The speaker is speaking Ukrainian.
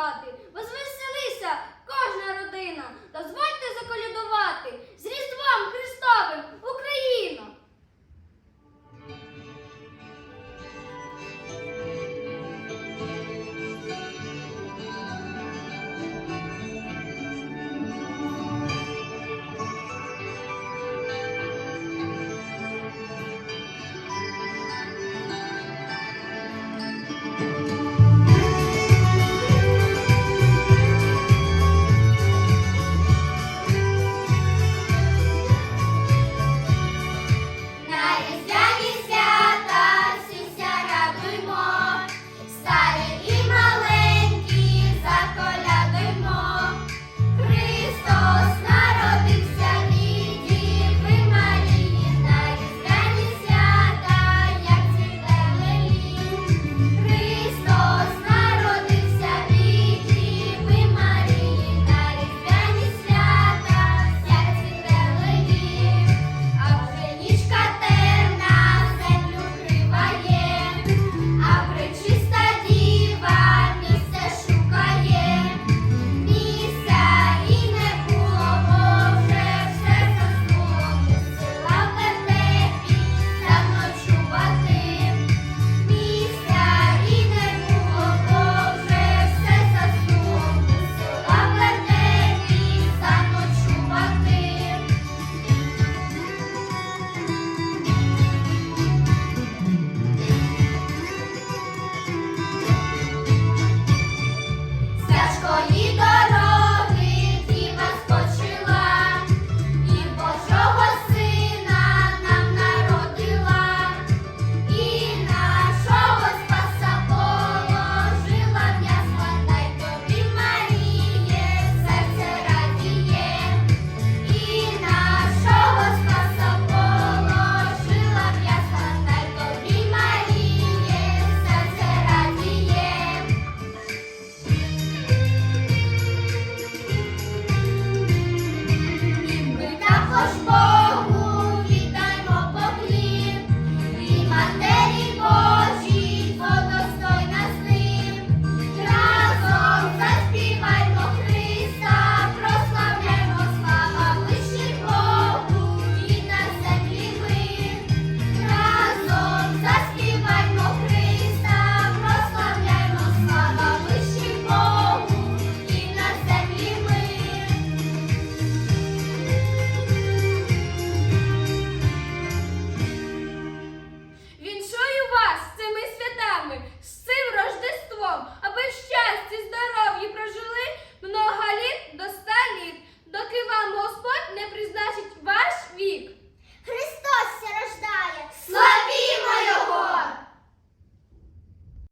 хати. Возвеселися кожна родина, дозвольте заколядувати.